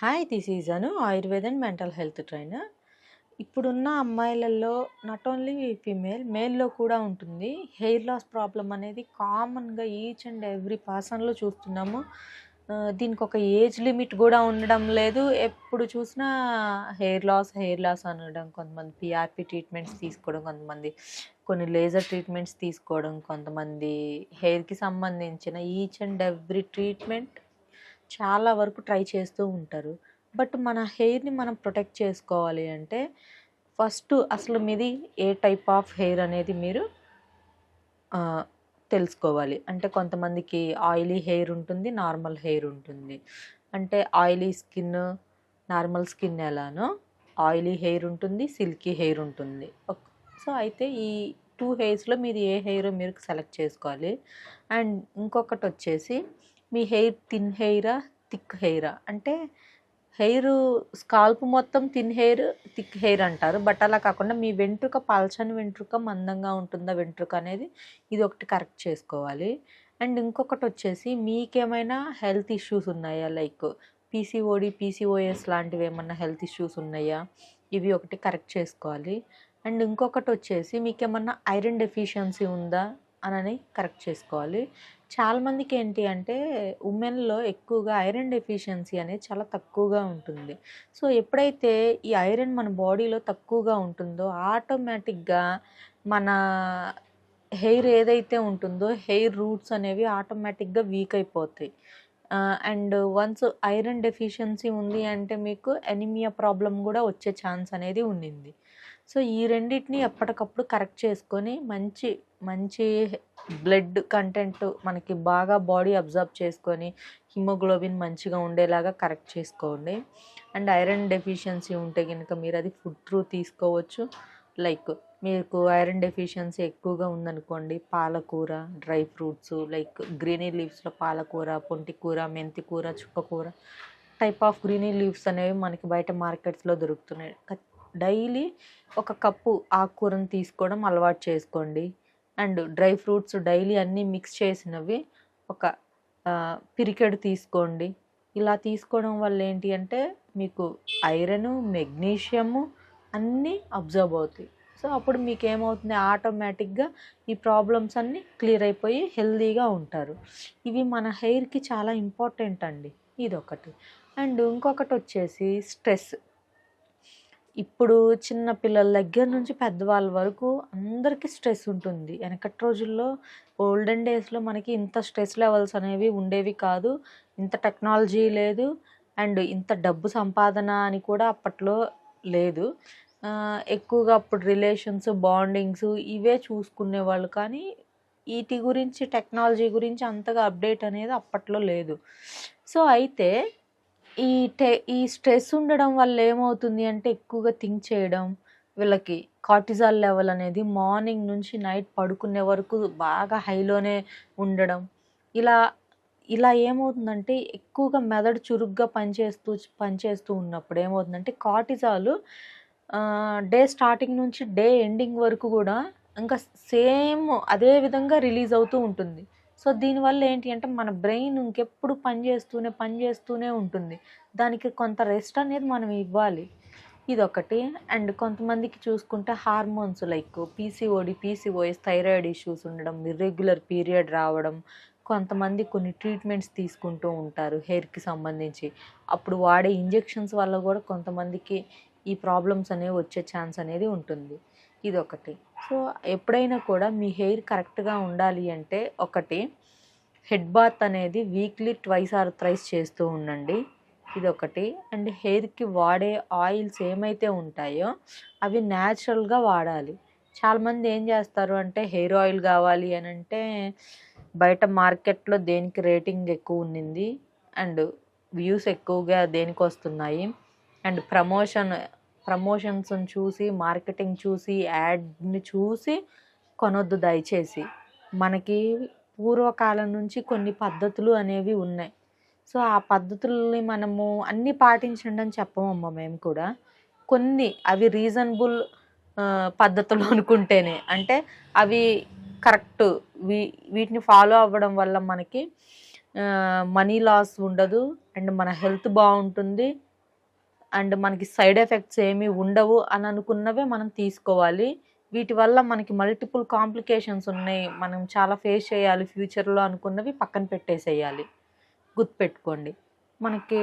Hi this is Anu Ayurveda and mental health trainer ఇప్పుడున్న అమ్మాయిలలో not only female మేల్లో కూడా ఉంటుంది. హెయిర్ లాస్ ప్రాబ్లం అనేది కామన్గా ఈచ్ అండ్ ఎవ్రీ పర్సన్లో చూస్తున్నాము. దీనికి ఒక ఏజ్ లిమిట్ కూడా ఉండడం లేదు. ఎప్పుడు చూసినా హెయిర్ లాస్ హెయిర్ లాస్ అనడం కొంతమంది పిఆర్పి ట్రీట్మెంట్స్ తీసుకోవడం కొంతమంది కొన్ని లేజర్ ట్రీట్మెంట్స్ తీసుకోవడం కొంతమంది హెయిర్కి సంబంధించిన ఈచ్ అండ్ ఎవ్రీ ట్రీట్మెంట్ చాలా వరకు ట్రై చేస్తూ ఉంటారు. బట్ మన హెయిర్ని మనం ప్రొటెక్ట్ చేసుకోవాలి అంటే ఫస్ట్ అసలు మీది ఏ టైప్ ఆఫ్ హెయిర్ అనేది మీరు తెలుసుకోవాలి. అంటే కొంతమందికి ఆయిలీ హెయిర్ ఉంటుంది నార్మల్ హెయిర్ ఉంటుంది. అంటే ఆయిలీ స్కిన్ నార్మల్ స్కిన్ ఎలానో ఆయిలీ హెయిర్ ఉంటుంది సిల్కీ హెయిర్ ఉంటుంది. సో అయితే ఈ టూ హెయిర్స్లో మీరు ఏ హెయిర్ మీరు సెలెక్ట్ చేసుకోవాలి. అండ్ ఇంకొకటి వచ్చేసి మీ హెయిర్ థిన్ హెయిరా థిక్ హెయిరా? అంటే హెయిర్ స్కాల్ప్ మొత్తం థిన్ హెయిర్ థిక్ హెయిర్ అంటారు. బట్ అలా కాకుండా మీ వెంట్రుక పల్చని వెంట్రుక మందంగా ఉంటుందా వెంట్రుక అనేది ఇది ఒకటి కరెక్ట్ చేసుకోవాలి. అండ్ ఇంకొకటి వచ్చేసి మీకేమైనా హెల్త్ ఇష్యూస్ ఉన్నాయా? లైక్ పీసీఓడి పీసీఓఎస్ లాంటివి ఏమన్నా హెల్త్ ఇష్యూస్ ఉన్నాయా? ఇవి ఒకటి కరెక్ట్ చేసుకోవాలి. అండ్ ఇంకొకటి వచ్చేసి మీకు ఏమన్నా ఐరన్ డెఫిషియన్సీ ఉందా? అని కరెక్ట్ చేసుకోవాలి. చాలామందికి ఏంటి అంటే ఉమెన్లో ఎక్కువగా ఐరన్ డెఫిషియన్సీ అనేది చాలా తక్కువగా ఉంటుంది. సో ఎప్పుడైతే ఈ ఐరన్ మన బాడీలో తక్కువగా ఉంటుందో ఆటోమేటిక్గా మన హెయిర్ ఏదైతే ఉంటుందో హెయిర్ రూట్స్ అనేవి ఆటోమేటిక్గా వీక్ అయిపోతాయి. అండ్ వన్స్ ఐరన్ డెఫిషియన్సీ ఉంది అంటే మీకు ఎనిమియా ప్రాబ్లం కూడా వచ్చే ఛాన్స్ అనేది ఉండింది. సో ఈ రెండింటిని ఎప్పటికప్పుడు కరెక్ట్ చేసుకొని మంచి మంచి బ్లడ్ కంటెంట్ మనకి బాగా బాడీ అబ్జర్వ్ చేసుకొని హిమోగ్లోబిన్ మంచిగా ఉండేలాగా కరెక్ట్ చేసుకోండి. అండ్ ఐరన్ డెఫిషియన్సీ ఉంటే కనుక మీరు అది ఫుడ్ త్రూ తీసుకోవచ్చు. లైక్ మీకు ఐరన్ డెఫిషియన్సీ ఎక్కువగా ఉందనుకోండి పాలకూర డ్రై ఫ్రూట్స్ లైక్ గ్రీనీ లీవ్స్లో పాలకూర పొంటికూర మెంతికూర చుక్కకూర టైప్ ఆఫ్ గ్రీనీ లీవ్స్ అనేవి మనకి బయట మార్కెట్స్లో దొరుకుతున్నాయి. డైలీ ఒక కప్పు ఆకుకూరను తీసుకోవడం అలవాటు చేసుకోండి. అండ్ డ్రై ఫ్రూట్స్ డైలీ అన్నీ మిక్స్ చేసినవి ఒక పిరికెడు తీసుకోండి. ఇలా తీసుకోవడం వల్ల ఏంటి అంటే మీకు ఐరన్ మెగ్నీషియము అన్నీ అబ్జర్వ్ అవుతాయి. సో అప్పుడు మీకు ఏమవుతుంది ఆటోమేటిక్గా ఈ ప్రాబ్లమ్స్ అన్నీ క్లియర్ అయిపోయి హెల్తీగా ఉంటారు. ఇవి మన హెయిర్కి చాలా ఇంపార్టెంట్ అండి. ఇదొకటి. అండ్ ఇంకొకటి వచ్చేసి స్ట్రెస్. ఇప్పుడు చిన్న పిల్లల దగ్గర నుంచి పెద్దవాళ్ళ వరకు అందరికీ స్ట్రెస్ ఉంటుంది. వెనకటి రోజుల్లో ఓల్డెన్ డేస్లో మనకి ఇంత స్ట్రెస్ లెవెల్స్ అనేవి ఉండేవి కాదు. ఇంత టెక్నాలజీ లేదు. అండ్ ఇంత డబ్బు సంపాదన అని కూడా అప్పట్లో లేదు. ఎక్కువగా అప్పుడు రిలేషన్స్ బాండింగ్స్ ఇవే చూసుకునేవాళ్ళు కానీ వీటి గురించి టెక్నాలజీ గురించి అంతగా అప్డేట్ అనేది అప్పట్లో లేదు. సో అయితే ఈ టె ఈ స్ట్రెస్ ఉండడం వల్ల ఏమవుతుంది అంటే ఎక్కువగా థింక్ చేయడం వీళ్ళకి కార్టిజాల్ లెవెల్ అనేది మార్నింగ్ నుంచి నైట్ పడుకునే వరకు బాగా హైలోనే ఉండడం. ఇలా ఇలా ఏమవుతుందంటే ఎక్కువగా మెదడు చురుగ్గా పనిచేస్తూ పనిచేస్తూ ఉన్నప్పుడు ఏమవుతుందంటే కార్టిజాలు డే స్టార్టింగ్ నుంచి డే ఎండింగ్ వరకు కూడా ఇంకా సేమ్ అదే విధంగా రిలీజ్ అవుతూ ఉంటుంది. సో దీనివల్ల ఏంటి అంటే మన బ్రెయిన్ ఇంకెప్పుడు పనిచేస్తూనే పనిచేస్తూనే ఉంటుంది. దానికి కొంత రెస్ట్ అనేది మనం ఇవ్వాలి. ఇదొకటి. అండ్ కొంతమందికి చూసుకుంటే hormones like PCOD PCOS thyroid issues ఉండడం ఇర్రెగ్యులర్ పీరియడ్ రావడం కొంతమంది కొన్ని ట్రీట్మెంట్స్ తీసుకుంటూ ఉంటారు హెయిర్కి సంబంధించి. అప్పుడు వాడే ఇంజెక్షన్స్ వల్ల కూడా కొంతమందికి ఈ ప్రాబ్లమ్స్ అనేవి వచ్చే ఛాన్స్ అనేది ఉంటుంది. ఇదొకటి. సో ఎప్పుడైనా కూడా మీ హెయిర్ కరెక్ట్గా ఉండాలి అంటే ఒకటి హెడ్ బాత్ అనేది వీక్లీ ట్వైస్ ఆర్ థ్రైస్ చేస్తూ ఉండండి. ఇది ఒకటి అండ్ హెయిర్కి వాడే ఆయిల్స్ ఏమైతే ఉంటాయో అవి న్యాచురల్గా వాడాలి. చాలామంది ఏం చేస్తారు అంటే హెయిర్ ఆయిల్ కావాలి అని అంటే బయట మార్కెట్లో దేనికి రేటింగ్ ఎక్కువ ఉన్నింది అండ్ వ్యూస్ ఎక్కువగా దేనికి వస్తున్నాయి. అండ్ ప్రమోషన్ ప్రమోషన్స్ని చూసి మార్కెటింగ్ చూసి యాడ్ని చూసి కొనొద్దు దయచేసి. మనకి పూర్వకాలం నుంచి కొన్ని పద్ధతులు అనేవి ఉన్నాయి. సో ఆ పద్ధతుల్ని మనము అన్నీ పాటించండి అని చెప్పమమ్మ మేము కూడా. కొన్ని అవి రీజనబుల్ పద్ధతులు అనుకుంటేనే. అంటే అవి కరెక్ట్. వీ వీటిని ఫాలో అవ్వడం వల్ల మనకి మనీ లాస్ ఉండదు. అండ్ మన హెల్త్ బాగుంటుంది. అండ్ మనకి సైడ్ ఎఫెక్ట్స్ ఏమీ ఉండవు అని అనుకున్నవే మనం తీసుకోవాలి. వీటి వల్ల మనకి మల్టిపుల్ కాంప్లికేషన్స్ ఉన్నాయి. మనం చాలా ఫేస్ చేయాలి ఫ్యూచర్లో అనుకున్నవి పక్కన పెట్టేసేయాలి. గుర్తుపెట్టుకోండి. మనకి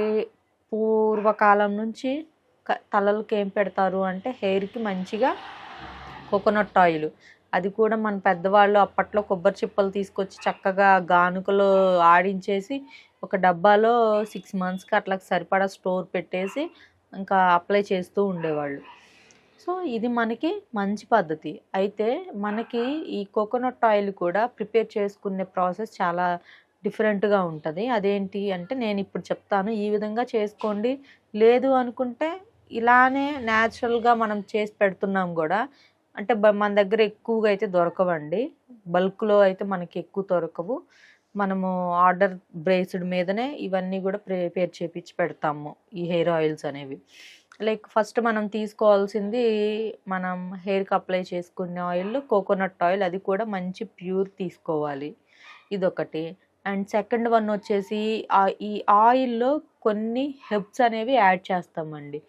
పూర్వకాలం నుంచి తలలకి ఏం పెడతారు అంటే హెయిర్కి మంచిగా కోకోనట్ ఆయిల్ అది కూడా మన పెద్దవాళ్ళు అప్పట్లో కొబ్బరి చిప్పలు తీసుకొచ్చి చక్కగా గానుకలో ఆడించేసి ఒక డబ్బాలో సిక్స్ మంత్స్కి అట్లా సరిపడా స్టోర్ పెట్టేసి ఇంకా అప్లై చేస్తూ ఉండేవాళ్ళు. సో ఇది మనకి మంచి పద్ధతి. అయితే మనకి ఈ కోకోనట్ ఆయిల్ కూడా ప్రిపేర్ చేసుకునే ప్రాసెస్ చాలా డిఫరెంట్గా ఉంటుంది. అదేంటి అంటే నేను ఇప్పుడు చెప్తాను ఈ విధంగా చేసుకోండి. లేదు అనుకుంటే ఇలానే న్యాచురల్గా మనం చేసి పెడుతున్నాం కూడా. అంటే మన దగ్గర ఎక్కువగా అయితే దొరకవండి. బల్క్లో అయితే మనకి ఎక్కువ దొరకవు. మనము ఆర్డర్ బ్రేస్డ్ మీదనే ఇవన్నీ కూడా ప్రిపేర్ చేపించి పెడతాము ఈ హెయిర్ ఆయిల్స్ అనేవి. లైక్ ఫస్ట్ మనం తీసుకోవాల్సింది మనం హెయిర్కి అప్లై చేసుకునే ఆయిల్ కోకోనట్ ఆయిల్ అది కూడా మంచి ప్యూర్ తీసుకోవాలి. ఇదొకటి. అండ్ సెకండ్ వన్ వచ్చేసి ఈ ఆయిల్లో కొన్ని హెబ్స్ అనేవి యాడ్ చేస్తామండి.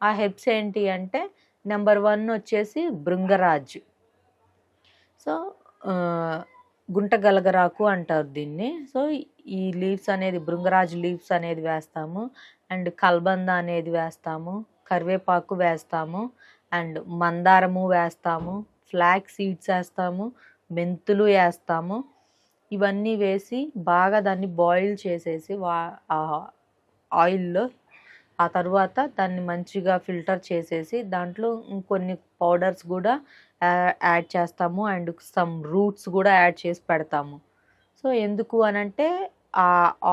ఆ హెబ్స్ ఏంటి అంటే నెంబర్ వన్ వచ్చేసి బృంగరాజ్. సో గుంట గలగరాకు అంటారు దీన్ని. సో ఈ లీవ్స్ అనేది బృంగరాజ్ లీవ్స్ అనేది వేస్తాము. అండ్ కల్బంద అనేది వేస్తాము. కరివేపాకు వేస్తాము అండ్ మందారము వేస్తాము ఫ్లాక్ సీడ్స్ వేస్తాము మెంతులు వేస్తాము. ఇవన్నీ వేసి బాగా దాన్ని బాయిల్ చేసేసి వా ఆ ఆయిల్లో ఆ తర్వాత దాన్ని మంచిగా ఫిల్టర్ చేసేసి దాంట్లో ఇంకొన్ని పౌడర్స్ కూడా యాడ్ చేస్తాము. అండ్ సమ్ రూట్స్ కూడా యాడ్ చేసి పెడతాము. సో ఎందుకు అనంటే ఆ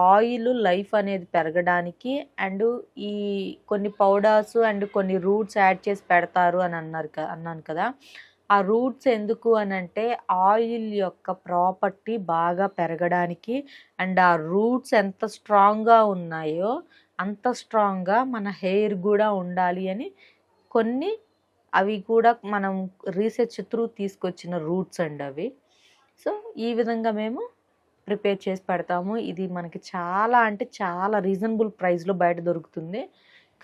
ఆయిల్ లైఫ్ అనేది పెరగడానికి అండ్ ఈ కొన్ని పౌడర్స్ అండ్ కొన్ని రూట్స్ యాడ్ చేసి పెడతారు అని అన్నారు కదా అన్నాను కదా. ఆ రూట్స్ ఎందుకు అని అంటే ఆయిల్ యొక్క ప్రాపర్టీ బాగా పెరగడానికి అండ్ ఆ రూట్స్ ఎంత స్ట్రాంగ్గా ఉన్నాయో అంత స్ట్రాంగ్గా మన హెయిర్ కూడా ఉండాలి అని కొన్ని అవి కూడా మనం రీసెర్చ్ త్రూ తీసుకొచ్చిన రూట్స్ అండి అవి. సో ఈ విధంగా మేము ప్రిపేర్ చేసి పెడతాము. ఇది మనకి చాలా అంటే చాలా రీజనబుల్ ప్రైస్లో బయట దొరుకుతుంది.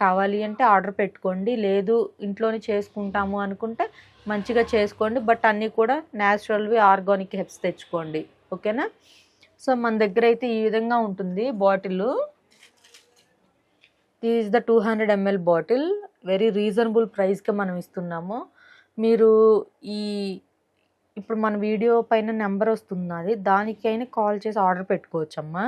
కావాలి అంటే ఆర్డర్ పెట్టుకోండి. లేదు ఇంట్లోనే చేసుకుంటాము అనుకుంటే మంచిగా చేసుకోండి. బట్ అన్నీ కూడా న్యాచురల్వి ఆర్గానిక్ హెబ్స్ తెచ్చుకోండి. ఓకేనా? సో మన దగ్గర అయితే ఈ విధంగా ఉంటుంది bottle. Is the two hundred ML bottle very reasonable ప్రైస్కి మనం ఇస్తున్నాము. మీరు ఈ ఇప్పుడు మన వీడియో పైన నెంబర్ వస్తున్నది దానికైనా కాల్ చేసి ఆర్డర్ పెట్టుకోవచ్చమ్మా.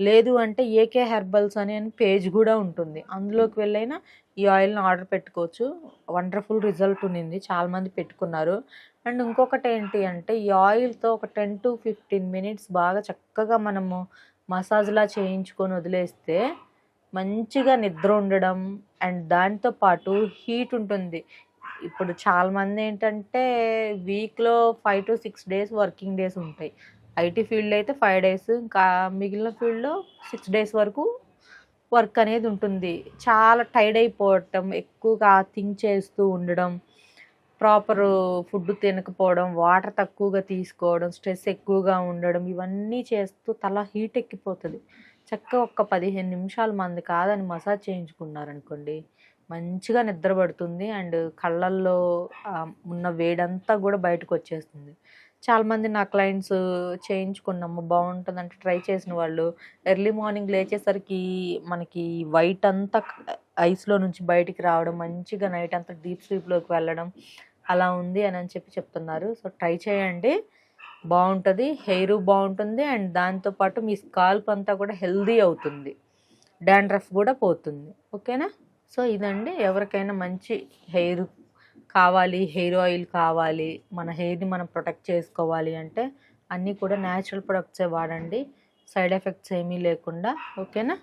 లేదు అంటే ఏకే హెర్బల్స్ అనే పేజ్ కూడా ఉంటుంది. అందులోకి వెళ్ళైనా ఈ ఆయిల్ని ఆర్డర్ పెట్టుకోవచ్చు. వండర్ఫుల్ రిజల్ట్ ఉన్నింది చాలామంది పెట్టుకున్నారు. అండ్ ఇంకొకటి ఏంటి అంటే ఈ ఆయిల్తో ఒక టెన్ టు ఫిఫ్టీన్ మినిట్స్ బాగా చక్కగా మనము మసాజ్లా చేయించుకొని వదిలేస్తే మంచిగా నిద్ర ఉండడం అండ్ దాంతోపాటు హీట్ ఉంటుంది. ఇప్పుడు చాలామంది ఏంటంటే వీక్లో five to six days working days ఉంటాయి. ఐటీ ఫీల్డ్ అయితే ఫైవ్ డేస్ ఇంకా మిగిలిన ఫీల్డ్లో సిక్స్ డేస్ వరకు వర్క్ అనేది ఉంటుంది. చాలా టైర్డ్ అయిపోవటం ఎక్కువగా థింక్ చేస్తూ ఉండడం ప్రాపర్ ఫుడ్ తినకపోవడం వాటర్ తక్కువగా తీసుకోవడం స్ట్రెస్ ఎక్కువగా ఉండడం ఇవన్నీ చేస్తూ తల హీట్ ఎక్కిపోతుంది. చక్కగా ఒక్క పదిహేను నిమిషాలు మంది కాదని మసాజ్ చేయించుకున్నారనుకోండి మంచిగా నిద్రపడుతుంది అండ్ కళ్ళల్లో ఉన్న వేడంతా కూడా బయటకు వచ్చేస్తుంది చాలామంది నా క్లయింట్స్ చేయించుకున్నాము బాగుంటుంది అంటే ట్రై చేసిన వాళ్ళు ఎర్లీ మార్నింగ్ లేచేసరికి మనకి వైట్ అంతా ఐస్లో నుంచి బయటికి రావడం మంచిగా నైట్ అంతా డీప్ స్లీప్లోకి వెళ్ళడం అలా ఉంది అని అని చెప్పి చెప్తున్నారు. సో ట్రై చేయండి. బాగుంటుంది హెయిర్ బాగుంటుంది అండ్ దాంతోపాటు మీ స్కాల్ప్ అంతా కూడా హెల్దీ అవుతుంది. డాండ్రఫ్ కూడా పోతుంది. ఓకేనా? సో ఇదండి ఎవరికైనా మంచి హెయిర్ కావాలి హెయిర్ ఆయిల్ కావాలి మన హెయిర్ని మనం ప్రొటెక్ట్ చేసుకోవాలి అంటే అన్నీ కూడా న్యాచురల్ ప్రొడక్ట్సే వాడండి. సైడ్ ఎఫెక్ట్స్ ఏమీ లేకుండా. ఓకేనా?